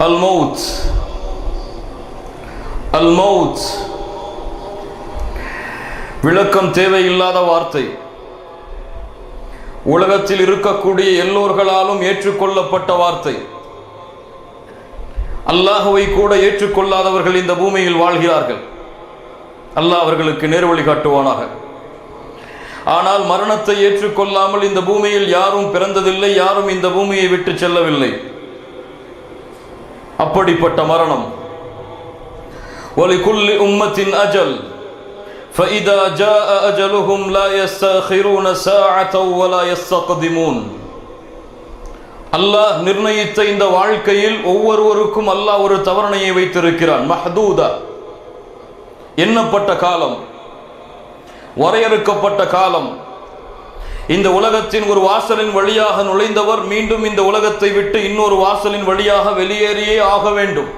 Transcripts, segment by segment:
الموت الموت விளக்கம் தேவையில்லாத வார்த்தை உலகத்தில் இருக்கக்கூடிய எல்லோர்களாலும் ஏற்றுக்கொள்ளப்பட்ட வார்த்தை அல்லாஹுவை கூட ஏற்றுக்கொள்ளாதவர்கள் இந்த பூமியில் வாழ்கிறார்கள் அல்லாஹ் அவர்களுக்கு நேர்வழி காட்டுவானாக ஆனால் மரணத்தை ஏற்றுக்கொள்ளாமல் இந்த பூமியில் யாரும் பிறந்ததில்லை யாரும் இந்த பூமியை விட்டு செல்லவில்லை அப்படிப்பட்ட மரணம் ولكل أمة أجل فإذا جاء أجلهم لا يستأخرون ساعة ولا يستقدمون அல்லாஹ் நிர்ணயித்த இந்த வாழ்க்கையில் ஒவ்வொருவருக்கும் அல்லாஹ் ஒரு தவறணையை வைத்திருக்கிறான் மஹதூதா எண்ணப்பட்ட காலம் வரையறுக்கப்பட்ட காலம் இந்த உலகத்தின் ஒரு வாசலின் வழியாக நுழைந்தவர் மீண்டும் இந்த உலகத்தை விட்டு இன்னொரு வாசலின் வழியாக வெளியேறியே ஆக வேண்டும்.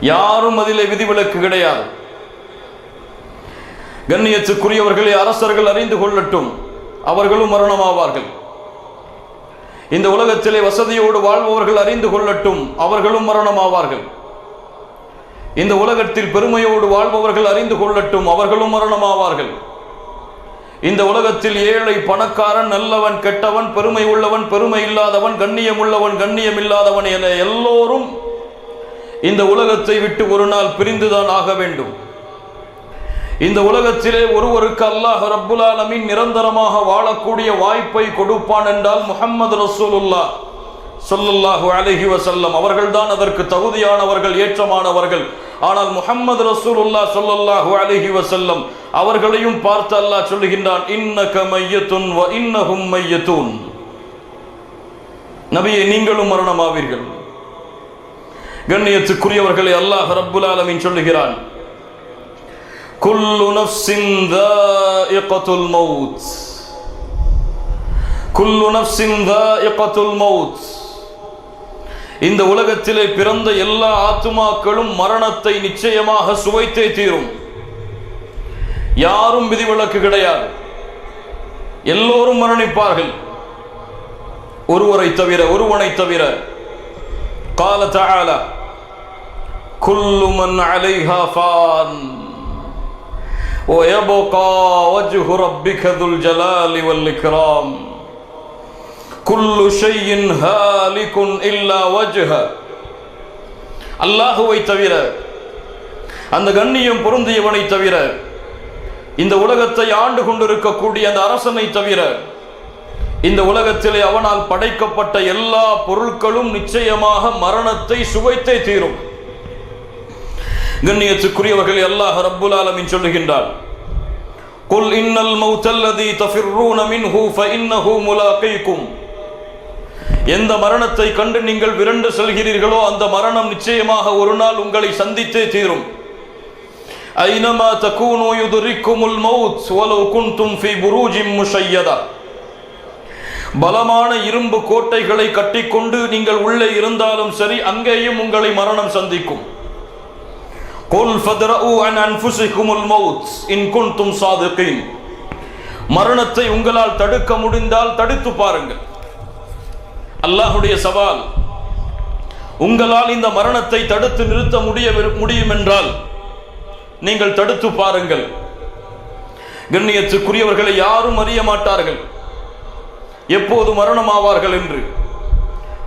யாரும் அதிலே விதிவிலக்கு கிடையாது. கண்ணியத்துக்குரியவர்களை அரசர்கள் அறிந்து கொள்ளட்டும். அவர்களும் மரணமாவார்கள். இந்த உலகத்திலே வசதியோடு வாழ்பவர்கள் அறிந்து கொள்ளட்டும். அவர்களும் மரணமாவார்கள். இந்த உலகத்தில் பெருமையோடு வாழ்பவர்கள் அறிந்து கொள்ளட்டும். அவர்களும் மரணமாவார்கள். இந்த உலகத்தில் ஏழை பணக்காரன் நல்லவன் கெட்டவன் பெருமை உள்ளவன் பெருமை இல்லாதவன் கண்ணியம் உள்ளவன் கண்ணியம் இல்லாதவன் என எல்லோரும் இந்த உலகத்தை விட்டு ஒரு நாள் பிரிந்துதான் ஆக வேண்டும். இந்த உலகத்திலே ஒருவருக்கு அல்லாஹ் ரப்புலாலமின் நிரந்தரமாக வாழக்கூடிய வாய்ப்பை கொடுப்பான் என்றால் முஹம்மது ரசூலுல்லா சொல்லல்லாஹு அலைஹி வசல்லம் அவர்கள்தான் அதற்கு தகுதியானவர்கள் ஏற்றமானவர்கள். ஆனால் முகமது ரசூலுல்லா சொல்லல்லாஹு அலைஹி வசல்லம் அவர்களையும் பார்த்து அல்லாஹ் சொல்லுகின்றான் இன்னக மையத்துன் வ இன்னஹும் மையத்துன். நபியை நீங்களும் மரணமாவீர்கள். கண்ணியத்துக்குரியவர்களை அல்லாஹ் ரப்புல் ஆலமின் சொல்லுகிறான் குல்லு நஃப்ஸின் தாயிகத்துல் மௌத். குல்லு நஃப்ஸின் தாயிகத்துல் மௌத். இந்த உலகத்திலே பிறந்த எல்லா ஆத்துமாக்களும் மரணத்தை நிச்சயமாக சுவைத்தே தீரும் யாரும் விதிவிலக்கு கிடையாது எல்லோரும் மரணிப்பார்கள் ஒருவரை தவிர ஒருவனை தவிர قال تعالى كل من عليها فان ويبقى وجه ربك ذو الجلال والإكرام குல்லு ஷையின் ஹாலிகுன் இல்லா வஜ்ஹ. அல்லாஹுவை தவிர அந்த கண்ணியம் பொருந்தியவனை தவிர இந்த உலகத்தை ஆண்டு கொண்டிருக்கக்கூடிய அந்த அரசனை தவிர இந்த உலகத்திலே அவனால் படைக்கப்பட்ட எல்லா பொருட்களும் நிச்சயமாக மரணத்தை சுவைத்தே தீரும். கண்ணியத்துக்குரியவர்கள் அல்லாஹ் ரப்புல் ஆலமின் சொல்லுகின்றார் குல் இன்னல் மௌத்தல்லதி தஃபிர்ரூன மின்ஹூ ஃபஇன்னஹூ முலாகைக்கும். எந்த மரணத்தை கண்டு நீங்கள் விரண்டு செல்கிறீர்களோ அந்த மரணம் நிச்சயமாக ஒரு நாள் உங்களை சந்தித்தே தீரும். ஐனமா தகூனு யுதுரிக்குமுல் மவுத் வலவு குன்தும் ஃபி புரூஜிம் முஷையதா. பலமான இரும்பு கோட்டைகளை கட்டிக்கொண்டு நீங்கள் உள்ளே இருந்தாலும் சரி அங்கேயும் உங்களை மரணம் சந்திக்கும். கொல் ஃபத்ரஉ அன் அன்ஃபுசிகுமுல் மவுத் இன் குன்தும் சாதிகீன். மரணத்தை உங்களால் தடுக்க முடிந்தால் தடுத்து பாருங்கள். அல்லாஹுடைய சவால் உங்களால் இந்த மரணத்தை தடுத்து நிறுத்த முடிய முடியும் என்றால் நீங்கள் தடுத்து பாருங்கள் கண்ணியத்துக்குரியவர்களை யாரும் அறிய மாட்டார்கள் எப்போது மரணமாவார்கள் என்று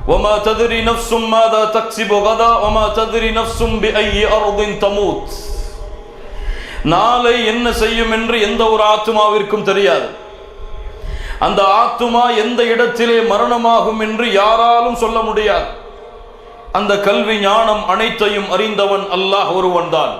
وما تدري نفس ماذا تكسب غدا وما تدري نفس بأي أرض تموت நாளை என்ன செய்யும் என்று எந்த ஒரு ஆத்துமாவிற்கும் தெரியாது அந்த ஆத்துமா எந்த இடத்திலே மரணமாகும் என்று யாராலும் சொல்ல முடியாது. அந்த கல்வி ஞானம் அனைத்தையும் அறிந்தவன் அல்லாஹ் ஒருவன்தான்.